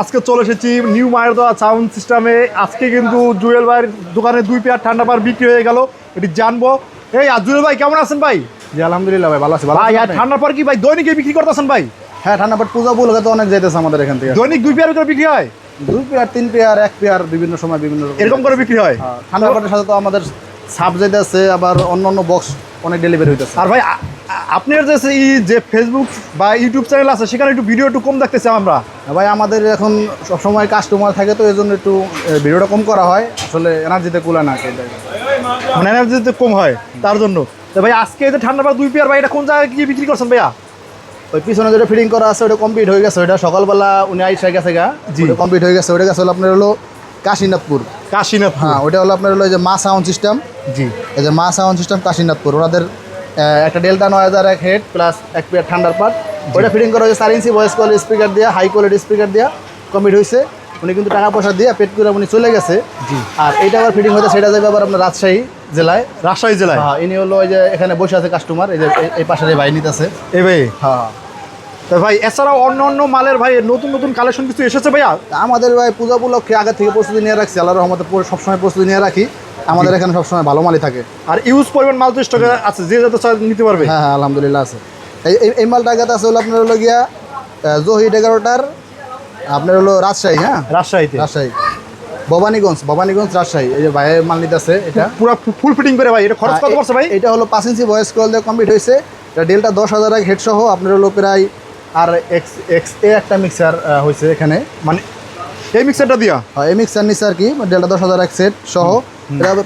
আজকে চলে এসেছি নিউ মায়ের দেওয়া সাউন্ড সিস্টেমে। আজকে কিন্তু জুয়েল ভাইয়ের দোকানে দুই পেয়ার ঠান্ডা পার বিক্রি হয়ে গেল। এটি জানব। এই আর জুয়েল ভাই কেমন আছেন ভাই? জি আলহামদুলিল্লাহ ভাই ভালো আছি। ভালো ভাই ঠান্ডা পার কি ভাই? দৈনিক বিক্রি করতেছেন ভাই? হ্যাঁ ঠান্ডা পাট পূজা বলে তো অনেক যাইতেছে আমাদের এখান থেকে। দৈনিক দুই পেয়ার ভিতরে বিক্রি হয়? দুই পেয়ার তিন পেয়ার এক পেয়ার বিভিন্ন সময় বিভিন্ন এরকম করে বিক্রি হয়? হ্যাঁ, ঠান্ডা পাটের সাথে তো আমাদের সাব আছে আবার অন্য অন্য বক্স অনেক ডেলিভারি হইতেছে। আর ভাই আপনার যে এই যে ফেসবুক বা ইউটিউব চ্যানেল আছে সেখানে একটু ভিডিও একটু কম দেখতেছি আমরা। ভাই আমাদের এখন সবসময় কাস্টমার থাকে তো এই জন্য একটু ভিডিওটা কম করা হয়। আসলে এনার্জিতে কুলা না মানে এনার্জিতে কম হয় তার জন্য। তো ভাই আজকে যে ঠান্ডা পার দুই পেয়ার ভাই এটা কোন জায়গায় গিয়ে বিক্রি করছেন ভাইয়া? ওই পিছনে যেটা ফিটিং করা আছে ওটা কমপ্লিট হয়ে গেছে। ওটা সকালবেলা উনি আইসা গেছে গা। কমপ্লিট হয়ে গেছে ওটা গেছে আপনার হলো কাশীনাথপুর। কাশীনাথ হ্যাঁ ওটা হলো আপনার হলো যে মা সাউন্ড সিস্টেম। জি। এই যে মা সাউন্ড সিস্টেম কাশীনাথপুর। ওনাদের একটা ডেল্টা নয় হাজার এক হেড প্লাস এক পেয়ার ঠান্ডার পার্ট ওটা ফিটিং করা হয়েছে চার ইঞ্চি ভয়েস কল স্পিকার দিয়ে হাই কোয়ালিটি স্পিকার দিয়ে কমিট হয়েছে। উনি কিন্তু টাকা পয়সা দিয়ে পেট করে উনি চলে গেছে। জি। আর এইটা আবার ফিটিং হয়েছে সেটা যাবে আবার আপনার রাজশাহী জেলায়। রাজশাহী জেলায়? হ্যাঁ ইনি হলো ওই যে এখানে বসে আছে কাস্টমার এই যে এই- পাশের এই পাশে যে ভাই নিতেছে। এই ভাই? হ্যাঁ। ভাই এছাড়াও অন্য অন্য মালের ভাই নতুন নতুন কালেকশন কিছু এসেছে ভাইয়া? আমাদের ভাই পূজা উপলক্ষে আগে থেকে প্রস্তুতি নিয়ে রাখছি আল্লাহ রহমতে পুরো সবসময় প্রস্তুতি নিয়ে রাখি। আমাদের এখানে সবসময় ভালো মালই থাকে। আর ইউজ পরিমাণ মাল তো স্টকে আছে যে যাতে নিতে পারবে। হ্যাঁ হ্যাঁ আলহামদুলিল্লাহ আছে। এই এই- মালটা আগে আছে হলো আপনার হলো গিয়া জহিদ এগারোটার আপনার হলো রাজশাহী হ্যাঁ? রাজশাহীতে। রাজশাহী। ভবানীগঞ্জ ভবানীগঞ্জ রাজশাহী এই যে ভাইয়ের মাল নিতে আছে এটা। পুরো ফুল ফিটিং করে ভাই এটা খরচ কত পড়ছে ভাই? এটা হলো পাঁচ ইঞ্চি ভয়েস কল দিয়ে কমপ্লিট হয়েছে। এটা ডেলটা দশ হাজার এক হেড সহ আপনার হলো প্রায় আর এক্স এক্স এ একটা মিক্সার হয়েছে এখানে। মানে এই মিক্সারটা দিয়া? হ্যাঁ, এই মিক্সার নিচ্ছে আর কি ডেলটা দশ হাজার এক সেট সহ।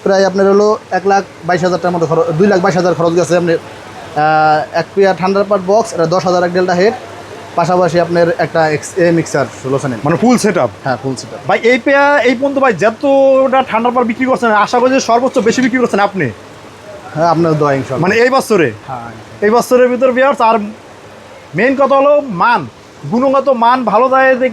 প্রায় আপনার হলো এক লাখ বাইশ হাজার টাকার মতো খরচ দুই লাখ বাইশ হাজার খরচ গেছে আপনি আহ, এক পেয়ার ঠান্ডার পার্ট বক্স এটা দশ হাজার এক ডেলটা হেড পাশাপাশি আপনার একটা এক্স এ মিক্সার ষোলো সেনেন মানে ফুল সেট আপ হ্যাঁ ফুল সেটার ভাই এই পেয়া এই পর্যন্ত ভাই যতটা ঠান্ডার পর বিক্রি করছেন আশা করি যে সর্বোচ্চ বেশি বিক্রি করছেন আপনি? হ্যাঁ আপনার দোয়া মানে এই বছরে? হ্যাঁ এই বছরের ভিতর বিয়ার্স আর মেইন কথা হলো মান। গুণগত মান ভালো দেয় দেখ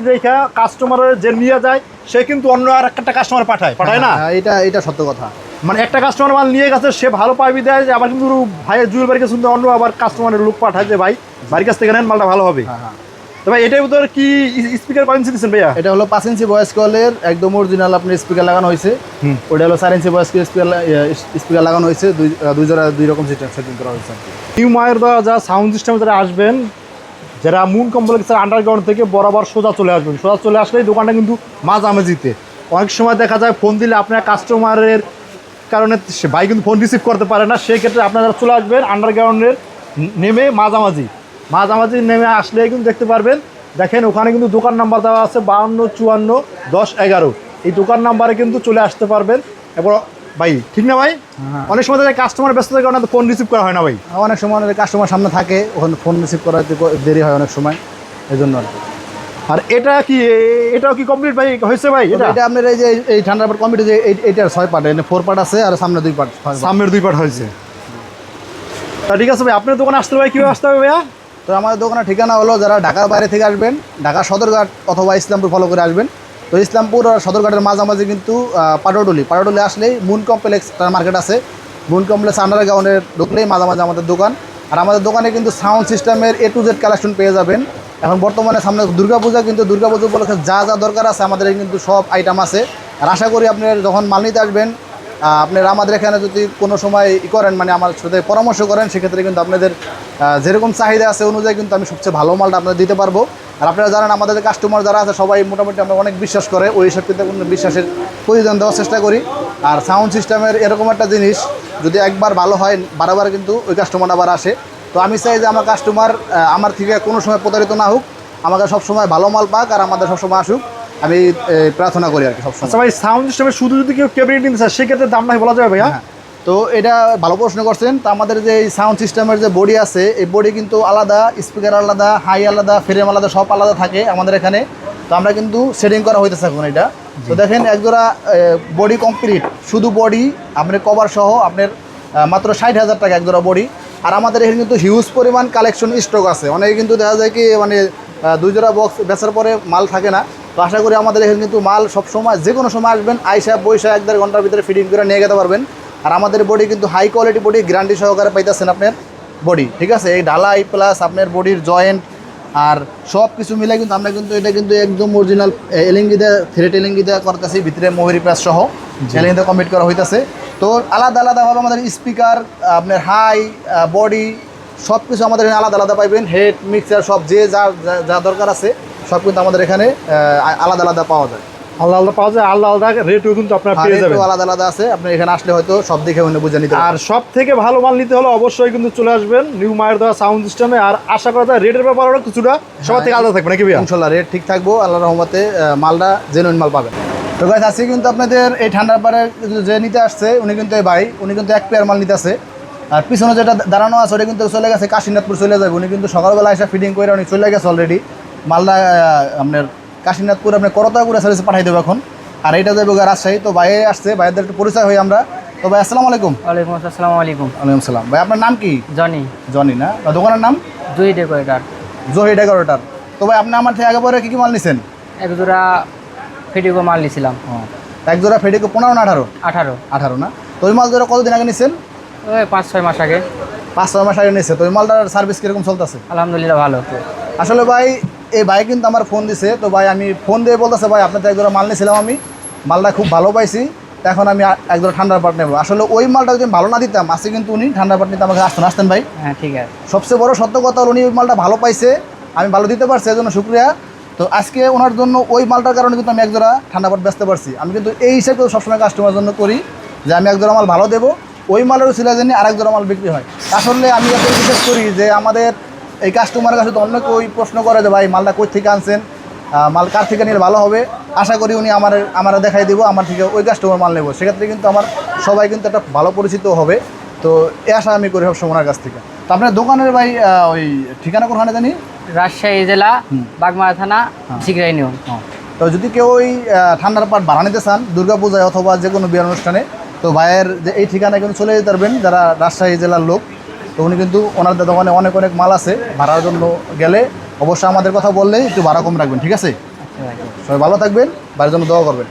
কাস্টমারের যে নিয়ে যায় সে কিন্তু অন্য আর একটা কাস্টমার পাঠায়। পাঠায় না? হ্যাঁ, এটা এটা সত্য কথা। মানে একটা কাস্টমার মাল নিয়ে গেছে সে ভালো পাইবি দেয় যে আবার কিন্তু ভাইয়ের জুয়েল বাড়ির কাছে অন্য আবার কাস্টমারের লোক পাঠায় যে ভাই বাড়ির কাছ থেকে নেন মালটা ভালো হবে। হ্যাঁ হ্যাঁ। তো এটার ভিতরে কি স্পিকার কয়েন্সি দিচ্ছেন ভাইয়া? এটা হলো পাঁচ ইঞ্চি ভয়েস কলের একদম অরিজিনাল আপনার স্পিকার লাগানো হয়েছে। ওটা হলো চার ইঞ্চি ভয়েস স্পিকার স্পিকার লাগানো হয়েছে। দুই দুই জোড়া দুই রকম সেটিং করা হয়েছে। নিউ মায়ের দেওয়া যা সাউন্ড সিস্টেমে যারা আসবেন। যারা মুন কমপ্লেক্সের আন্ডারগ্রাউন্ড থেকে বরাবর সোজা চলে আসবেন। সোজা চলে আসলেই দোকানটা কিন্তু মাঝামাঝিতে। অনেক সময় দেখা যায় ফোন দিলে আপনার কাস্টমারের কারণে সে ভাই কিন্তু ফোন রিসিভ করতে পারে না। সেক্ষেত্রে আপনারা চলে আসবেন আন্ডারগ্রাউন্ডের নেমে মাঝামাঝি। মাঝামাঝি নেমে আসলে কিন্তু দেখতে পারবেন। দেখেন, ওখানে কিন্তু দোকান নাম্বার দেওয়া আছে বাউন্ন চুয়ান্ন, দশ, এগারো। এই দোকান নাম্বারে কিন্তু চলে আসতে পারবেন। এবার ভাই ঠিক না ভাই? হ্যাঁ। অনেক সময় দেখা কাস্টমার ব্যস্ততার কারণে ফোন রিসিভ করা হয় না ভাই। অনেক সময় অনেক কাস্টমার সামনে থাকে ওখানে ফোন রিসিভ করাতে ক- দেরি হয় অনেক সময় এই জন্য আর কি। আর এটা কি এটাও কি কমপ্লিট ভাই? হয়েছে ভাই এটা? এটা আপনার এই যে এই- ঠান্ডার পার্ট কমিটি যে এই- এইটার ছয় পার্ট এখানে ফোর পার্ট আছে আর সামনে দুই পার্ট সামনের দুই পার্ট হয়েছে। তা ঠিক আছে ভাই আপনার দোকানে আসতে হবে কীভাবে আসতে হবে ভাইয়া? তো আমাদের দোকানের ঠিকানা হলো যারা ঢাকার বাইরে থেকে আসবেন ঢাকা সদরঘাট অথবা ইসলামপুর ফলো করে আসবেন। তো ইসলামপুর আর সদরঘাটের মাঝামাঝি কিন্তু পাটোডুলি পাটোডুলি আসলেই মুন কমপ্লেক্স তার মার্কেট আছে। মুন কমপ্লেক্স আন্ডারগ্রাউন্ডের ঢুকলেই মাঝামাঝি আমাদের দোকান। আর আমাদের দোকানে কিন্তু সাউন্ড সিস্টেমের এ টু জেড কালেকশন পেয়ে যাবেন। এখন বর্তমানে সামনে দুর্গাপূজা, কিন্তু দুর্গাপূজা উপলক্ষে যা যা দরকার আছে আমাদের কিন্তু সব আইটেম আছে। আর আশা করি আপনি যখন মাল নিতে আসবেন আপনারা আমাদের এখানে যদি কোনো সময় ই করেন মানে আমার সাথে পরামর্শ করেন, সেক্ষেত্রে কিন্তু আপনাদের যেরকম চাহিদা আছে অনুযায়ী কিন্তু আমি সবচেয়ে ভালো মালটা আপনাদের দিতে পারব। আর আপনারা জানেন আমাদের কাস্টমার যারা আছে সবাই মোটামুটি আমরা অনেক বিশ্বাস করে। ওই হিসাব কিন্তু কোনো বিশ্বাসের প্রয়োজন দেওয়ার চেষ্টা করি। আর সাউন্ড সিস্টেমের এরকম একটা জিনিস যদি একবার ভালো হয় বারবার কিন্তু ওই কাস্টমার আবার আসে। তো আমি চাই যে আমার কাস্টমার আমার থেকে কোনো সময় প্রতারিত না হোক আমাকে সবসময় ভালো মাল পাক আর আমাদের সবসময় আসুক। আমি প্রার্থনা করি আর কি সবসময়। আচ্ছা ভাই সাউন্ড সিস্টেমে শুধু যদি কেউ ক্যাবিনেট নিতে চায় সেক্ষেত্রে দাম নাই বলা যাবে ভাইয়া? হ্যাঁ। তো এটা ভালো প্রশ্ন করছেন। তো আমাদের যে সাউন্ড সিস্টেমের যে বডি আছে এই বডি কিন্তু আলাদা স্পিকার আলাদা হাই আলাদা ফ্রেম আলাদা সব আলাদা থাকে আমাদের এখানে। তো আমরা কিন্তু সেটিং করা হইতেছে এখন এটা। তো দেখেন একজোড়া বডি কমপ্লিট শুধু বডি আপনার কভার সহ আপনার মাত্র ষাট হাজার টাকা একজোড়া বডি আর আমাদের এখানে কিন্তু হিউজ পরিমাণ কালেকশন স্টক আছে। অনেকে কিন্তু দেখা যায় কি মানে দুই জোড়া বক্স বেচার পরে মাল থাকে না। তো আশা করি আমাদের এখানে কিন্তু মাল সব সময় যে কোনো সময় আসবেন আইসা বৈশা এক দেড় ঘণ্টার ভিতরে ফিটিং করে নিয়ে যেতে পারবেন। আর আমাদের বডি কিন্তু হাই কোয়ালিটি বডি গ্যারান্টি সহকারে পাইতেছেন আপনার বডি ঠিক আছে? এই ঢালাই প্লাস আপনার বডির জয়েন্ট আর সব কিছু মিলে কিন্তু আমরা কিন্তু এটা কিন্তু একদম অরিজিনাল এলিঙ্গি দিয়ে থ্রেট এলিঙ্গি দিয়ে করতেছি ভিতরে মহুরি প্লাস সহ। এলিঙ্গি দিয়ে কমপ্লিট করা হইতাছে। তো আলাদা আলাদাভাবে আমাদের স্পিকার আপনার হাই বডি সব কিছু আমাদের এখানে আলাদা আলাদা পাইবেন। হেড মিক্সার সব যা যা- যা দরকার আছে সব কিন্তু আমাদের এখানে আলাদা আলাদা পাওয়া যায়। আলাদা আলাদা পাওয়া যায় আলাদা আলাদা রেটও কিন্তু আপনারা আর পেয়ে যাবেন। আলাদা আলাদা আছে। আপনি এখানে আসলে হয়তো সব দেখে অন্য বুঝে নিতে আর সব থেকে ভালো মাল নিতে হলে অবশ্যই কিন্তু চলে আসবেন নিউ মায়ের দেওয়া সাউন্ড সিস্টেমে আর আশা করা যায় রেটের ব্যাপারে কিছুটা সবার থেকে আলাদা থাকবে নাকি ইনশাল্লাহ রেট ঠিক থাকব আল্লাহ রহমতে মালটা জেনুইন মাল পাবেন। তো গাছ আজকে কিন্তু আপনাদের এই ঠান্ডার পারে যে নিতে আসছে উনি কিন্তু এই ভাই উনি কিন্তু এক পেয়ার মাল নিতে আসে আর পিছনে যেটা দাঁড়ানো আছে ওটা কিন্তু চলে গেছে কাশীনাথপুর চলে যাবে। উনি কিন্তু সকালবেলা এসে ফিটিং করে উনি চলে গেছে অলরেডি মালদা আপনার কাশীনাথপুর আপনার করতাগুড়া সার্ভিসে পাঠাই দেবো এখন। আর এইটা যাবে রাজশাহী। তো ভাই আসছে ভাইদের একটু পরিচয় হই আমরা। তো ভাই আসসালামু আলাইকুম। ওয়ালাইকুম আসসালামু আলাইকুম। ওয়ালাইকুম সালাম ভাই আপনার নাম কি? জনি। জনি না? দোকানের নাম? দুই ডেকোরেটার। জহি এগারোটার তো ভাই আপনি আমার থেকে আগে পরে কী কী মাল নিছেন? এক জোড়া ফেডিকো মাল নিছিলাম। এক জোড়া ফেডিকে পনেরো না আঠারো? আঠারো। আঠারো না? তো ওই মাল জোড়া কতদিন আগে নিছেন? ওই পাঁচ ছয় মাস আগে। পাঁচ ছয় মাস আগে নিচ্ছে তো ওই মালটার সার্ভিস কীরকম চলতেছে? আলহামদুলিল্লাহ ভালো। আসলে ভাই এই ভাই কিন্তু আমার ফোন দিছে। তো ভাই আমি ফোন দিয়ে বলতেছে ভাই আপনার তো এক জোড়া মাল নিয়েছিলাম আমি। মালটা খুব ভালো পাইছি। এখন আমি আ- এক জোড়া ঠান্ডার পাট নেব। আসলে ওই মালটা যদি ভালো না দিতাম আজকে কিন্তু উনি ঠান্ডার পাট নিতে আমাকে আসতেন। আসতেন ভাই? হ্যাঁ ঠিক আছে। সবচেয়ে বড় সত্য কথা হলো উনি ওই মালটা ভালো পাইছে। আমি ভালো দিতে পারছি এর জন্য শুক্রিয়া। তো আজকে ওনার জন্য ওই মালটার কারণে কিন্তু আমি একজোড়া ঠান্ডা পাট বেচতে পারছি। আমি কিন্তু এই হিসাবে সবসময় কাস্টমারের জন্য করি যে আমি একজোড়া মাল ভালো দেবো। ওই মালেরও ছিল জন্য আরেক জোড়া মাল বিক্রি হয়। আসলে আমি এত বিশ্বাস করি যে আমাদের এই কাস্টমারের কাছে তো অনেকে ওই প্রশ্ন করে যে ভাই মালটা কই থেকে আনছেন মাল কার থেকে নিলে ভালো হবে? আশা করি উনি আমার আমার দেখাই দিব আমার থেকে ওই কাস্টমার মাল নেব। সেক্ষেত্রে কিন্তু আমার সবাই কিন্তু একটা ভালো পরিচিত হবে। তো এ আশা আমি করি সবসময় ওনার কাছ থেকে। তো আপনার দোকানের ভাই ওই ঠিকানা কোনখানে জানি? রাজশাহী জেলা বাগমারা থানা সিগড়া নিয়ম তো যদি কেউ ওই ঠান্ডার পাট বাড়া নিতে চান দুর্গাপূজায় অথবা যে কোনো বিয়ের অনুষ্ঠানে তো ভাইয়ের যে এই ঠিকানায় কিন্তু চলে যেতে পারবেন যারা রাজশাহী জেলার লোক। তো উনি কিন্তু ওনাদের দোকানে অনেক অনেক মাল আছে ভাড়ার জন্য গেলে। অবশ্যই আমাদের কথা বললে একটু ভাড়া কম রাখবেন ঠিক আছে? আচ্ছা, সবাই ভালো থাকবেন বাড়ির জন্য দোয়া করবেন।